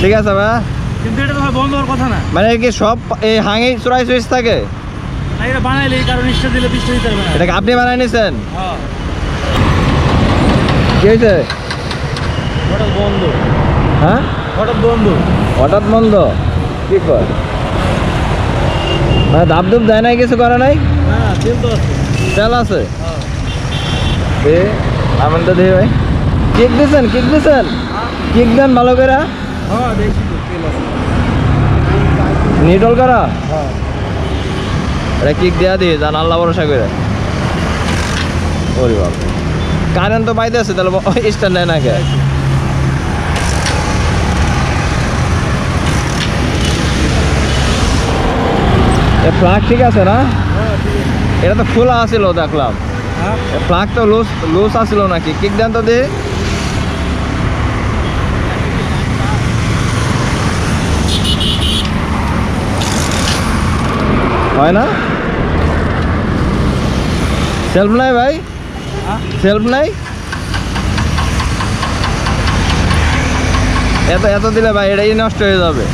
ঠিক আছে ভাই। কিন্তু এটা তো ভাই বন্ধ হওয়ার কথা না। মানে কি সব এই হাঙি চুরাই সুইচ থাকে? এটা বানাইলে এই কারণে ইস্টা দিলে বৃষ্টি দিতে পারবে না। এটাকে আপনি বানাই নিছেন? হ্যাঁ। কি হয়েছে? হঠাৎ বন্ধ। হ্যাঁ? হঠাৎ বন্ধ। হঠাৎ বন্ধ? কি কর মানে দাব দুব দেয় নাই কিছু করে নাই? তেল তো আছে। তেল আছে? হ্যাঁ। দে তো দেখি ভাই। কিক দিছেন কিক দিছেন? কিক দেন ভালো করে। হ্যাঁ দেখছি তো তেল আছে। নিটল করা? হ্যাঁ। এটা কিক দেয়া দিয়ে জান আল্লাহ ভরসা করে। ওরে কারেন্ট তো পাইতে আছে তাহলে স্ট্যান্ড নেয় না কে? এ প্লাগ ঠিক আছে না? হ্যাঁ এটা তো খোলা আছিল দেখলাম। হ্যাঁ। প্লাগ তো লুজ লুজ আছিল নাকি? কিক দেন তো দে। হয় না? সেলফ নাই ভাই? সেলফ নাই? এত এত দিলে ভাই, এটাই নষ্ট হয়ে যাবে।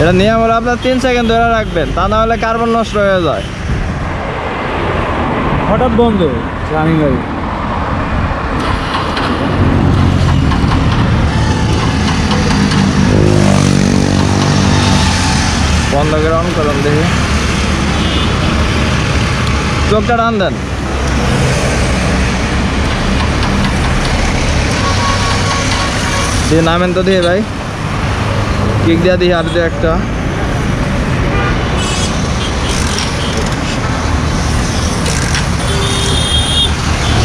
এটা নিয়ম হলো আপনার তিন সেকেন্ড ধরে রাখবেন, তা না হলে কার্বন নষ্ট হয়ে যায়। হঠাৎ বন্ধ রানিং গাড়ি বন্ধ করে দেখি চোখটা টান দেন দিয়ে নামেন তো দিয়ে ভাই কিক দিয়া দিই আর দিয়ে একটা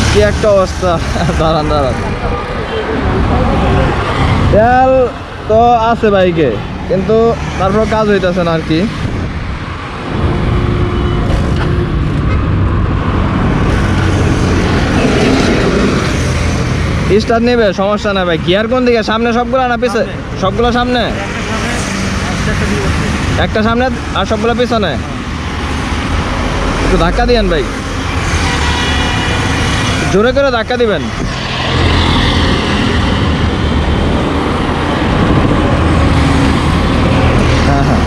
কি একটা অবস্থা দাঁড়ান দাঁড়ান তেল তো আছে বাইকে কিন্তু তারপর কাজ হইতেছে না আর কি। স্টার্ট নেবে সমস্যা না ভাই। গিয়ার কোন দিকে? সামনে সবগুলো না পিছে সবগুলো সামনে? একটা সামনে। একটা আর সবগুলো পিছনে? একটু ধাক্কা দিয়েন ভাই। জোরে করে ধাক্কা দিবেন হ্যাঁ হ্যাঁ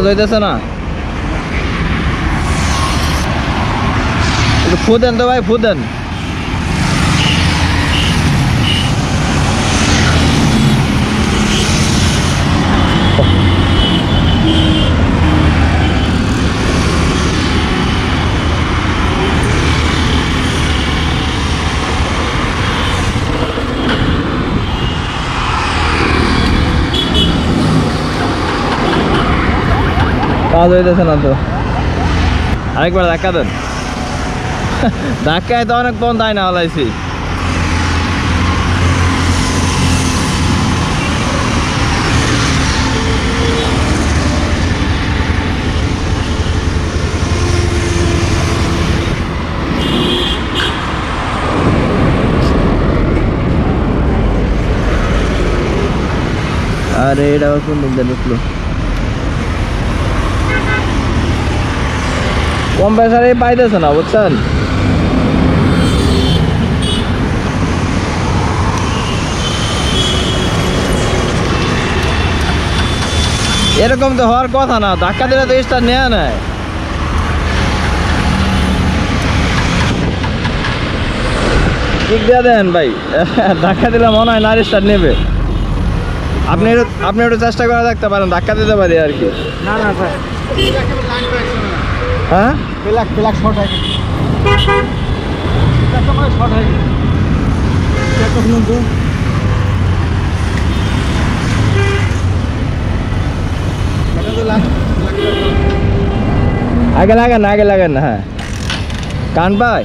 কাজ হইতেছে না। একটু ফু দেন তো ভাই ফু কাজ হইতেছে না তো। আরেকবার ধাক্কা দেন। ধাক্কায় তো অনেক পন তাই না হলাইছি। আরে, এটা কোন দিয়ে কম প্রেসারে পাইতেছে না, বুঝছেন? এরকম তো হওয়ার কথা না, ধাক্কা দিলে তো স্টার নেয় ঠিক দিয়ে দেন ভাই, ধাক্কা দিলে মনে হয় না স্টার নেবে। আপনি আপনি একটু চেষ্টা করে দেখতে পারেন, ধাক্কা দিতে পারি আর কি। না না, স্যার। হ্যাঁ? প্লাক প্লাক শর্ট হয়ে গেছে। শর্ট হয়ে গেছে। আগে লাগান না আগে লাগান না হ্যাঁ। কান পায়?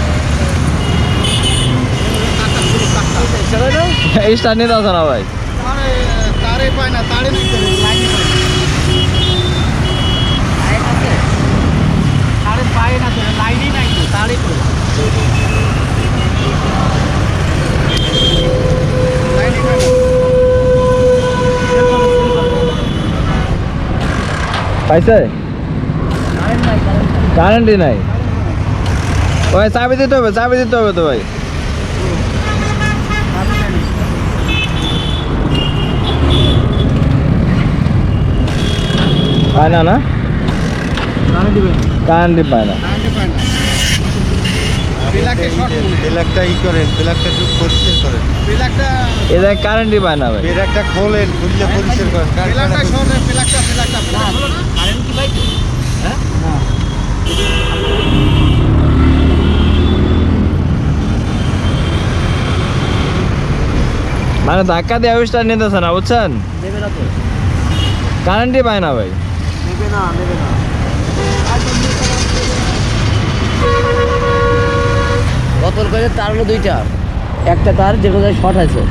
এই স্টার্ট নিতে আসো না ভাই তারে পায় না তারে পাইছে? কারেন্টই নাই। ওই চাবি দিতে হবে চাবি দিতে হবে তো ভাই। পায় না? না কারেন্ট দিবেন। কারেন্টই পায় না কারেন্ট পায় না বিলাকে শর্ট বেলাকটা ই করেন বেলাকটা একটু পরিষ্কার করেন। বিলাকটা এ দেখ কারেন্টই পায় না ভাই। বেলাকটা খোলেন খুললে পরিষ্কার করেন। বিলাকটা শর্ট বিলাকটা বিলাকটা কারেন্ট কি ভাই? হ্যাঁ মানে ধাক্কা দিয়ে স্টার্ট নিতেছে না বুঝছেন? কারেন্টই পায় না ভাই। নেবে না নেবে না। বোতল করে তার হলো দুইটা। একটা তার যে কোথায় শর্ট আছে।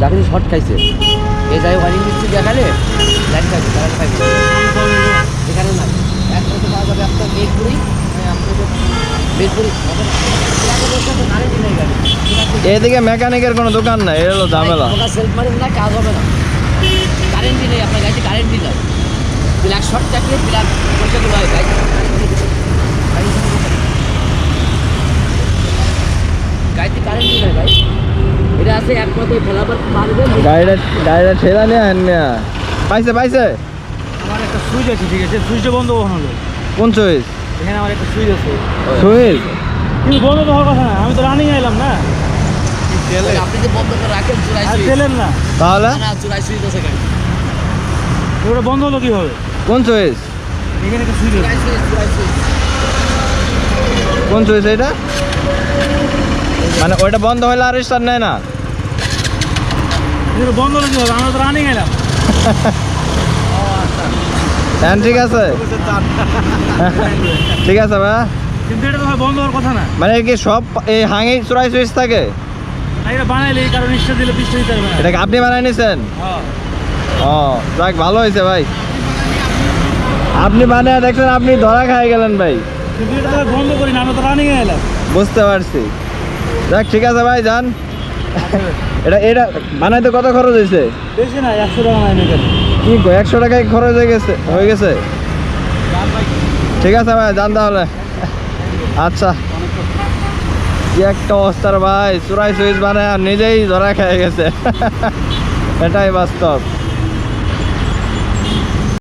যাকে শর্ট খাইছে। এই যাই ওয়ারিং মিস্ত্রি দেখালে? থাকবে কারেন্ট থাকবে এখানে নাই। একটা তো পাওয়া যাবে নেই এদিকে মেকানিকের কোনো দোকান নাই এটা হলো ঝামেলা। সেলফ মারেন না কাজ হবে না। কারেন্টই নেই আপনার গাড়িতে কারেন্টই নাই। ব্ল্যাক শর্ট থাকলে ব্ল্যাক পয়সা দেওয়া হয় গাড়ি গাড়িতে কারেন্টই নেই ভাই। এটা আছে একমাত্র ফেলাবার মারবে গাড়িটা গাড়িটা ঠেলা নিয়ে পাইছে পাইছে। আমার একটা সুইচ আছে ঠিক আছে। সুইচটা বন্ধ কখন হলো? কোন সুইচ এখানে আমার একটা সুইচ আছে। সুইচ কিন্তু বন্ধ তো হওয়ার কথা না আমি তো রানিং এলাম না। আপনি যে বন্ধ করে রাখেন চুরাই আর সুইচ না। তাহলে? না চুরাই সুইচ আছে গাড়ি ওটা বন্ধ হলো কীভাবে? কোন সুইচ কোন সুইচ এটা? মানে ওইটা বন্ধ হলে আর স্টার্ট নেয় না? বন্ধ হলো কীভাবে আমরা তো রানিং এলাম। হ্যাঁ ঠিক আছে। ঠিক আছে ভাই কিন্তু এটা তো বন্ধ হওয়ার কথা না। মানে কি সব এই হাঙি চুরাই সুইচ থাকে? এটা আপনি বানাই নিছেন? হ্যাঁ। ও যাক ভালো হয়েছে ভাই। আপনি বানিয়ে দেখছেন আপনি ধরা খাই গেলেন ভাই। বুঝতে পারছি। যাক, ঠিক আছে ভাই, যান। এটা এটা বানাইতে কত খরচ হয়েছে? একশো কি একশো টাকায় খরচ হয়ে গেছে হয়ে গেছে? ঠিক আছে ভাই, যান তাহলে। আচ্ছা। কি একটা অবস্থার ভাই চুরাই সুইচ বানায় নিজেই ধরা খেয়ে গেছে। এটাই বাস্তব।